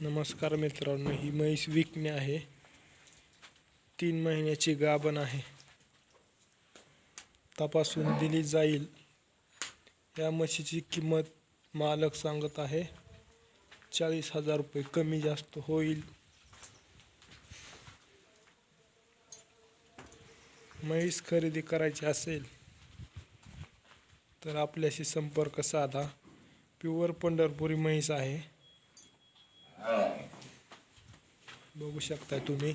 नमस्कार मित्रांनो ही म्हैस विकणे आहे. तीन महिन्याची गाभण आहे. तपासून दिली जाईल. या म्हशीची किंमत मालक सांगत आहे चाळीस हजार रुपये कमी जास्त होईल. म्हैस खरेदी करायची असेल तर आपल्याशी संपर्क साधा. प्युअर पंढरपुरी म्हैस आहे. बघू शकता तुम्ही.